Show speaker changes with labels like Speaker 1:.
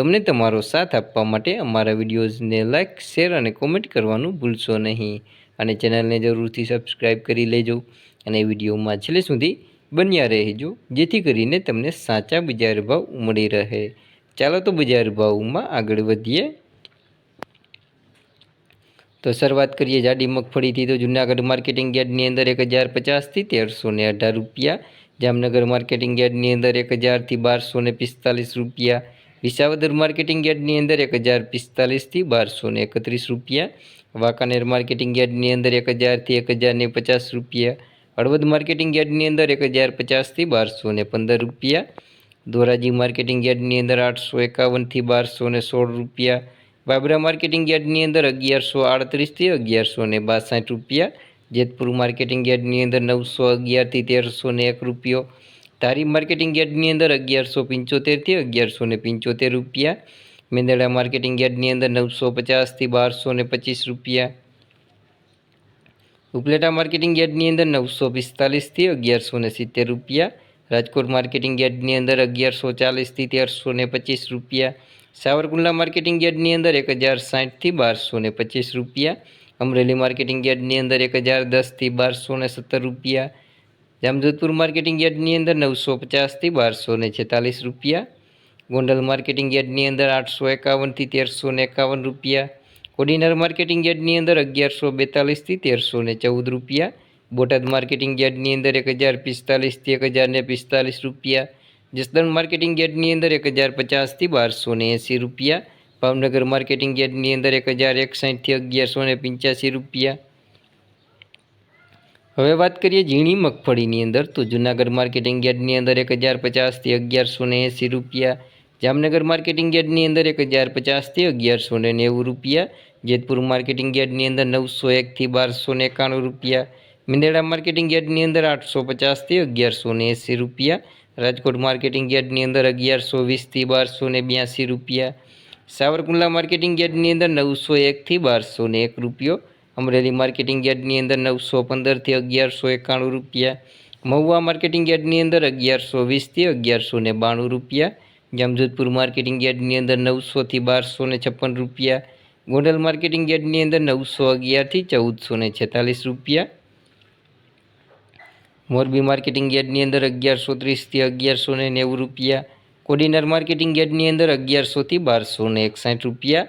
Speaker 1: તમને તમારો સાથ આપવા માટે અમારા વિડીયોઝને લાઇક શેર અને કોમેન્ટ કરવાનું ભૂલશો નહીં. અને ચેનલને જરૂરથી સબસ્ક્રાઈબ કરી લેજો. અને વિડીયોમાં છેલ્લે સુધી બન્યા રહેજો, જેથી કરીને તમને સાચા બજાર ભાવ મળી રહે. ચાલો તો બજાર ભાવમાં આગળ વધીએ. તો શરૂઆત કરીએ જાડી મગફળીથી. તો જુનાગઢ માર્કેટિંગ યાર્ડની અંદર એક હજાર પચાસથી તેરસો અઢાર રૂપિયા. જામનગર માર્કેટિંગ યાર્ડની અંદર એક હજારથી બારસો પિસ્તાલીસ રૂપિયા. વિસાવદર માર્કેટિંગ યાર્ડની અંદર એક હજાર પિસ્તાલીસથી બારસો ને એકત્રીસ રૂપિયા, વાંકાનેર માર્કેટિંગ યાર્ડની અંદર એક હજારથી એક હજાર ને પચાસ રૂપિયા, હળવદ માર્કેટિંગ યાર્ડની અંદર એક હજાર પચાસથી બારસો ને પંદર રૂપિયા, ધોરાજી માર્કેટિંગ યાર્ડની અંદર આઠસો એકાવનથી બારસો ને સોળ રૂપિયા, બાબરા માર્કેટિંગ યાર્ડની અંદર અગિયારસો આડત્રીસથી અગિયારસો ને બાસઠ રૂપિયા, જેતપુર માર્કેટિંગ યાર્ડની અંદર નવસો અગિયારથી તેરસો ને એક રૂપિયો ધારી માર્કેટિંગ યાર્ડની અંદર અગિયારસો પંચોતેરથી અગિયારસો ને પંચોતેર રૂપિયા. મેંદડા માર્કેટિંગ યાર્ડની અંદર નવસો પચાસથી બારસો ને પચીસ રૂપિયા. ઉપલેટા માર્કેટિંગ યાર્ડની અંદર નવસો પિસ્તાલીસથી અગિયારસો ને સિત્તેર રૂપિયા. રાજકોટ માર્કેટિંગ યાર્ડની અંદર અગિયારસો ચાલીસથી તેરસો ને પચીસ રૂપિયા. સાવરકુંડલા માર્કેટિંગ યાર્ડની અંદર એક હજાર સાઠથી બારસો ને પચીસ રૂપિયા. અમરેલી માર્કેટિંગ યાર્ડની અંદર એક હજાર દસથી બારસો ને સત્તર રૂપિયા. જામજોધપુર માર્કેટિંગ યાર્ડની અંદર નવસો પચાસથી બારસો ને છેતાલીસ રૂપિયા. ગોંડલ માર્કેટિંગ યાર્ડની અંદર આઠસો એકાવનથી તેરસો ને એકાવન રૂપિયા. કોડીનાર માર્કેટિંગ યાર્ડની અંદર અગિયારસો બેતાલીસથી તેરસો ને ચૌદ રૂપિયા. બોટાદ માર્કેટિંગ યાર્ડની અંદર એક હજાર પિસ્તાલીસથી એક હજાર ને પિસ્તાલીસ રૂપિયા. જસદણ માર્કેટિંગ યાર્ડની અંદર એક હજાર પચાસથી બારસો ને એંસી રૂપિયા. ભાવનગર માર્કેટિંગ યાર્ડની અંદર એક હજાર એકસાઠથી અગિયારસો ને પંચ્યાસી રૂપિયા. હવે વાત કરીએ ઝીણી મગફળીની અંદર, તો જુનાગઢ માર્કેટિંગ યાર્ડની અંદર એક હજાર પચાસથી અગિયારસો ને એંસી રૂપિયા, જામનગર માર્કેટિંગ યાર્ડની અંદર એક હજાર પચાસથી અગિયારસો ને નેવું રૂપિયા, જેતપુર માર્કેટિંગ યાર્ડની અંદર નવસો એકથી બારસો ને એકાણું રૂપિયા, મિંદેડા માર્કેટિંગ યાર્ડની અંદર આઠસો પચાસથી અગિયારસો ને એંસી રૂપિયા, રાજકોટ માર્કેટિંગ યાર્ડની અંદર અગિયારસો વીસથી બારસો ને બ્યાસી રૂપિયા, સાવરકુંડલા માર્કેટિંગ યાર્ડની અંદર નવસો એકથી બારસો ને એક રૂપિયો અમરેલી માર્કેટિંગ યાર્ડની અંદર નવસો પંદરથી અગિયારસો એકાણું રૂપિયા, મહુવા માર્કેટિંગ યાર્ડની અંદર અગિયારસો વીસથી અગિયારસો ને બાણું રૂપિયા, જામજોધપુર માર્કેટિંગ યાર્ડની અંદર નવસોથી બારસો ને છપ્પન રૂપિયા, ગોંડલ માર્કેટિંગ યાર્ડની અંદર નવસો અગિયારથી ચૌદસો ને છેતાલીસ રૂપિયા. મોરબી માર્કેટિંગ યાર્ડની અંદર અગિયારસો ત્રીસથી અગિયારસો ને નેવું રૂપિયા, કોડીનાર માર્કેટિંગ યાર્ડની અંદર અગિયારસોથી બારસો ને એકસાઠ રૂપિયા